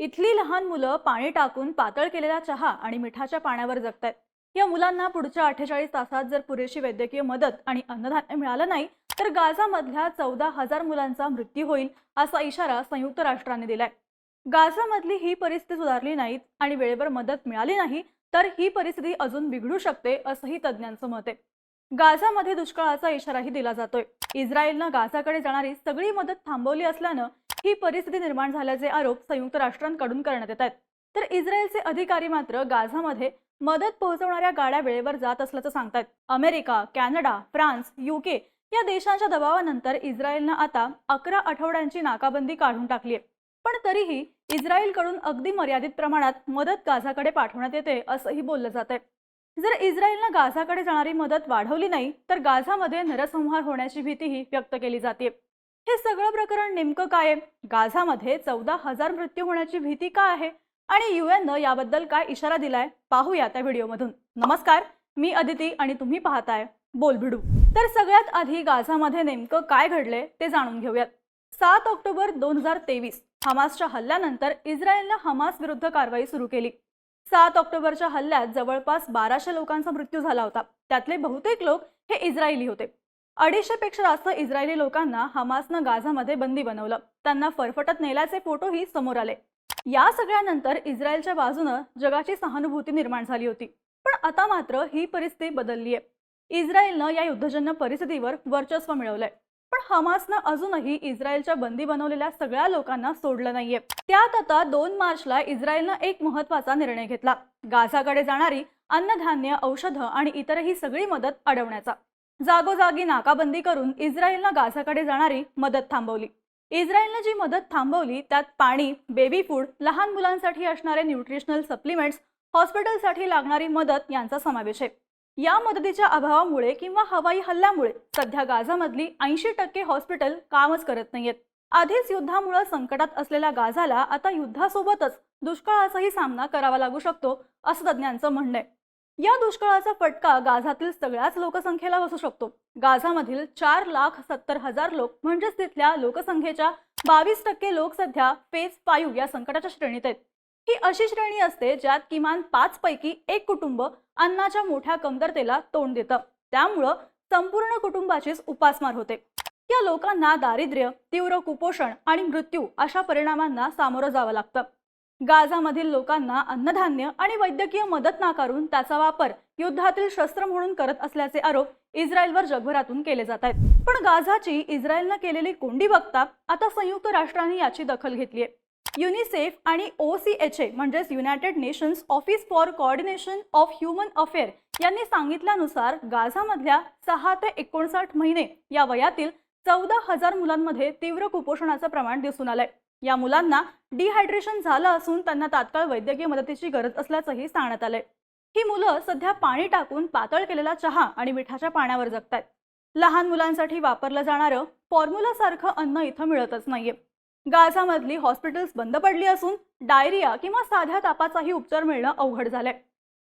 इथली लहान मुलं पाणी टाकून पातळ केलेला चहा आणि मिठाच्या पाण्यावर जगतायत. या मुलांना पुढच्या अठ्ठेचाळीस तासात जर पुरेशी वैद्यकीय मदत आणि अन्नधान्य मिळालं नाही तर गाझामधल्या चौदा हजार मुलांचा मृत्यू होईल असा इशारा संयुक्त राष्ट्रांनी दिलाय. गाझामधली ही परिस्थिती सुधारली नाही आणि वेळेवर मदत मिळाली नाही तर ही परिस्थिती अजून बिघडू शकते असंही तज्ज्ञांचं मत आहे. गाझामध्ये दुष्काळाचा इशाराही दिला जातोय. इस्रायलनं गाझाकडे जाणारी सगळी मदत थांबवली असल्यानं ही परिस्थिती निर्माण झाल्याचे आरोप संयुक्त राष्ट्रांकडून करण्यात येत आहेत. तर इस्रायलचे अधिकारी मात्र गाझामध्ये मदत पोहोचवणाऱ्या गाड्या वेळेवर जात असल्याचं सांगतायत. अमेरिका कॅनडा फ्रान्स युके या देशांच्या दबावानंतर इस्रायलनं आता अकरा आठवड्यांची नाकाबंदी काढून टाकली आहे पण तरीही इस्रायलकडून अगदी मर्यादित प्रमाणात मदत गाझाकडे पाठवण्यात येते असंही बोललं जात आहे जर इस्रायलनं गाझाकडे जाणारी मदत वाढवली नाही तर गाझामध्ये नरसंहार होण्याची भीतीही व्यक्त केली जाते हे सगळं प्रकरण नेमकं काय आहे? गाझामध्ये चौदा हजार मृत्यू होण्याची भीती का आहे? आणि युएननं याबद्दल काय इशारा दिलाय? पाहूया त्या व्हिडिओमधून. नमस्कार मी अदिती आणि तुम्ही पाहताय बोल भिडू तर सगळ्यात आधी गाझामध्ये नेमकं काय घडले ते जाणून घेऊयात. सात ऑक्टोबर दोन हजार तेवीस हमासच्या हल्ल्यानंतर इस्रायलनं हमास विरुद्ध कारवाई सुरू केली. सात ऑक्टोबरच्या हल्ल्यात जवळपास बाराशे लोकांचा मृत्यू झाला होता. त्यातले बहुतेक लोक हे इस्रायली होते. अडीचशेपेक्षा जास्त इस्रायली लोकांना हमासनं गाझामध्ये बंदी बनवलं. त्यांना फरफटत नेल्याचे फोटोही समोर आले. या सगळ्यानंतर इस्रायलच्या बाजूनं जगाची सहानुभूती निर्माण झाली होती. पण आता मात्र ही परिस्थिती बदलली आहे इस्रायलनं या युद्धजन्य परिस्थितीवर वर्चस्व मिळवलंय. पण हमासनं अजूनही इस्रायलच्या बंदी बनवलेल्या सगळ्या लोकांना सोडलं नाहीये. त्यात आता दोन मार्चला इस्रायलनं एक महत्त्वाचा निर्णय घेतला. गाझाकडे जाणारी अन्नधान्य औषधं आणि इतरही सगळी मदत अडवण्याचा. जागोजागी नाकाबंदी करून इस्रायलनं गाझाकडे जाणारी मदत थांबवली. इस्रायलनं जी मदत थांबवली त्यात पाणी बेबी फूड लहान मुलांसाठी असणारे न्यूट्रिशनल सप्लिमेंट्स हॉस्पिटलसाठी लागणारी मदत यांचा समावेश आहे. या मदतीच्या अभावामुळे किंवा हवाई हल्ल्यामुळे सध्या गाझामधली ऐंशी टक्के हॉस्पिटल कामच करत नाहीयेत. आधीच युद्धामुळे संकटात असलेल्या गाझाला आता युद्धासोबतच दुष्काळाचाही सामना करावा लागू शकतो असं तज्ज्ञांचं म्हणणं आहे. या दुष्काळाचा फटका गाझातील सगळ्याच लोकसंख्येला बसू शकतो. गाझामधील चार लाख सत्तर हजार लोक म्हणजेच तिथल्या लोकसंख्येच्या बावीस टक्के लोक सध्या फेज फाईव्ह या संकटाच्या श्रेणीत आहेत. ही अशी श्रेणी असते ज्यात किमान पाच पैकी एक कुटुंब अन्नाच्या मोठ्या कमतरतेला तोंड देतं. त्यामुळं संपूर्ण कुटुंबाचीच उपासमार होते. या लोकांना दारिद्र्य तीव्र कुपोषण आणि मृत्यू अशा परिणामांना सामोरं जावं लागतं. गाझामधील लोकांना अन्नधान्य आणि वैद्यकीय मदत नाकारून त्याचा वापर युद्धातील शस्त्र म्हणून करत असल्याचे आरोप इस्रायलवर जगभरातून केले जात आहेत. पण गाझाची इस्रायलनं केलेली कोंडी बघता आता संयुक्त राष्ट्रांनी याची दखल घेतली आहे युनिसेफ आणि ओ सी एच ए म्हणजेच United Nations Office for Coordination of Human Affair यांनी सांगितल्यानुसार गाझामधल्या सहा ते एकोणसाठ महिने या वयातील चौदा हजार मुलांमध्ये तीव्र कुपोषणाचं प्रमाण दिसून आलंय. या मुलांना डिहायड्रेशन झालं असून त्यांना तात्काळ वैद्यकीय मदतीची गरज असल्याचंही सांगण्यात आलंय. ही मुलं सध्या पाणी टाकून पातळ केलेला चहा आणि मिठाच्या पाण्यावर जगतायत. लहान मुलांसाठी वापरलं जाणारं फॉर्म्युला सारखं अन्न इथं मिळतच नाहीये. गाझामधली हॉस्पिटल्स बंद पडली असून डायरिया किंवा साध्या तापाचाही उपचार मिळणं अवघड झालंय.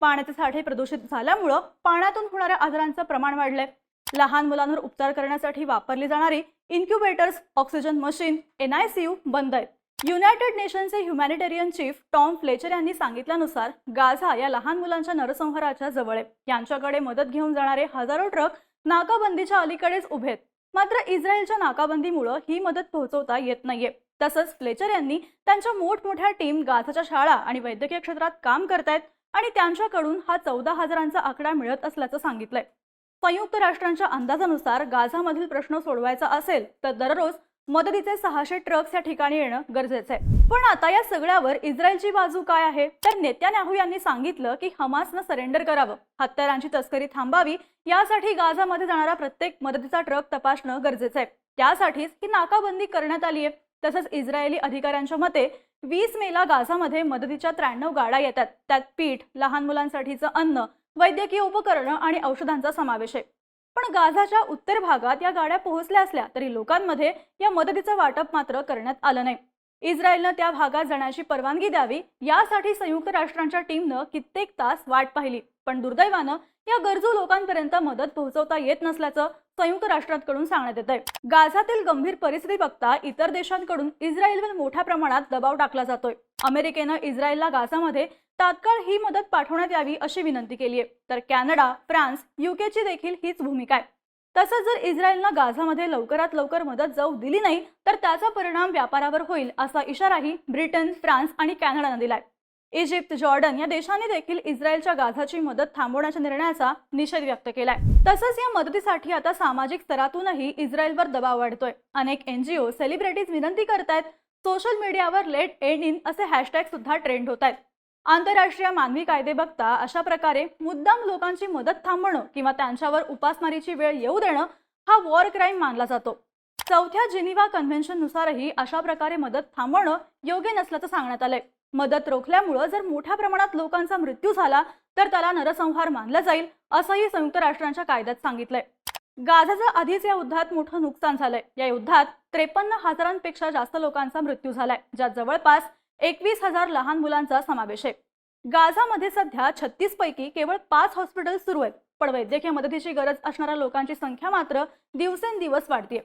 पाण्याचे साठे प्रदूषित झाल्यामुळं पाण्यातून होणाऱ्या आजारांचं प्रमाण वाढलंय. लहान मुलांवर उपचार करण्यासाठी वापरली जाणारी इन्क्युबेटर्स ऑक्सिजन मशीन एनआयसीयू बंद आहेत. युनायटेड नेशनचे ह्युमॅनिटेरियन चीफ टॉम फ्लेचर यांनी सांगितल्यानुसार गाझा या लहान मुलांच्या नरसंहाराच्या जवळ आहे. यांच्याकडे मदत घेऊन जाणारे हजारो ट्रक नाकाबंदीच्या अलीकडेच उभे आहेत. मात्र इस्रायलच्या नाकाबंदीमुळं ही मदत पोहोचवता येत नाहीये. तसंच फ्लेचर यांनी त्यांच्या मोठमोठ्या टीम गाझाच्या शाळा आणि वैद्यकीय क्षेत्रात काम करतायत आणि त्यांच्याकडून हा चौदा हजारांचा आकडा मिळत असल्याचं सांगितलंय. संयुक्त राष्ट्रांच्या अंदाजानुसार गाझामधील प्रश्न सोडवायचा असेल तर दररोज मदतीचे सहाशे ट्रक्स या ठिकाणी येणं गरजेचं आहे. पण आता या सगळ्यावर इस्रायलची बाजू काय आहे? तर नेत्यान्याहू यांनी सांगितलं की हमासनं सरेंडर करावं. हत्यारांची तस्करी थांबावी यासाठी गाझामध्ये जाणारा प्रत्येक मदतीचा ट्रक तपासणं गरजेचं आहे. त्यासाठीच ही नाकाबंदी करण्यात आली आहे. तसंच इस्रायली अधिकाऱ्यांच्या मते वीस मेला गाझामध्ये मदतीच्या त्र्याण्णव गाड्या येतात. त्यात पीठ लहान मुलांसाठीचं अन्न वैद्यकीय उपकरणं आणि औषधांचा समावेश आहे. पण गाझाच्या उत्तर भागात या गाड्या पोहोचल्या असल्या तरी लोकांमध्ये या मदतीचं वाटप मात्र करण्यात आलं नाही. इस्रायलनं त्या भागात जाण्याची परवानगी द्यावी यासाठी संयुक्त राष्ट्रांच्या टीमनं कित्येक तास वाट पाहिली. पण दुर्दैवानं या गरजू लोकांपर्यंत मदत पोहोचवता येत नसल्याचं संयुक्त राष्ट्रांकडून सांगण्यात येत आहे गाझातील गंभीर परिस्थिती बघता इतर देशांकडून इस्रायलवर मोठ्या प्रमाणात दबाव टाकला जातोय. अमेरिकेनं इस्रायलला गाझामध्ये तात्काळ ही मदत पाठवण्यात यावी अशी विनंती केली आहे तर कॅनडा फ्रान्स युकेची देखील हीच भूमिका आहे. तसंच जर इस्रायलनं गाझामध्ये लवकरात लवकर मदत जाऊ दिली नाही तर त्याचा परिणाम व्यापारावर होईल असा इशाराही ब्रिटन फ्रान्स आणि कॅनडानं दिलाय. इजिप्त जॉर्डन या देशांनी देखील इस्रायलच्या गाझाची मदत थांबवण्याच्या निर्णयाचा निषेध व्यक्त केलाय. तसंच या मदतीसाठी आता सामाजिक स्तरातूनही इस्रायलवर दबाव वाढतोय. अनेक एनजीओ सेलिब्रिटीज विनंती करतायत सोशल मीडियावर लेट एंड इन असे हॅशटॅग सुद्धा ट्रेंड होत आहेत आंतरराष्ट्रीय मानवी कायदे बघता अशा प्रकारे मुद्दाम लोकांची मदत थांबवणं किंवा त्यांच्यावर उपासमारीची वेळ येऊ देणं हा वॉर क्राईम मानला जातो. चौथ्या जिनिव्हा कन्व्हेन्शन नुसारही अशा प्रकारे मदत थांबवणं योग्य नसल्याचं सांगण्यात आलंय. मदत रोखल्यामुळं जर मोठ्या प्रमाणात लोकांचा मृत्यू झाला तर त्याला नरसंहार मानला जाईल असंही संयुक्त राष्ट्रांच्या कायद्यात सांगितलंय. गाझाचं आधीच या युद्धात मोठं नुकसान झालंय. या युद्धात त्रेपन्न हजारांपेक्षा जास्त लोकांचा मृत्यू झालाय ज्यात जवळपास एकवीस हजार लहान मुलांचा समावेश आहे. गाझामध्ये सध्या छत्तीस पैकी केवळ पाच हॉस्पिटल सुरू आहेत. पण वैद्यकीय मदतीची गरज असणाऱ्या लोकांची संख्या मात्र दिवसेंदिवस वाढतीये.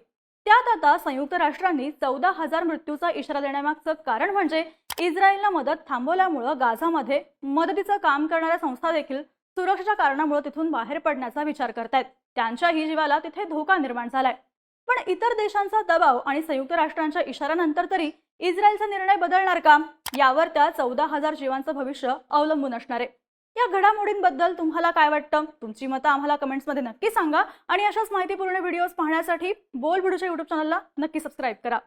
त्यात आता संयुक्त राष्ट्रांनी चौदा हजार मृत्यूचा इशारा देण्यामागचं कारण म्हणजे इस्रायलला मदत थांबवल्यामुळं गाझामध्ये मदतीचं काम करणाऱ्या संस्था देखील सुरक्षेच्या कारणामुळे तिथून बाहेर पडण्याचा विचार करतायत. त्यांच्याही जीवाला तिथे धोका निर्माण झालाय. पण इतर देशांचा दबाव आणि संयुक्त राष्ट्रांच्या इशाऱ्यानंतर तरी इस्रायलचा निर्णय बदलणार का? यावर त्या चौदा हजार जीवांचं भविष्य अवलंबून असणार आहे. या घडामोडींबद्दल तुम्हाला काय वाटतं? तुमची मतं आम्हाला कमेंट्समध्ये नक्की सांगा. आणि अशाच माहितीपूर्ण व्हिडिओज पाहण्यासाठी बोल व्हिडिओच्या युट्यूब चॅनलला नक्की सबस्क्राईब करा.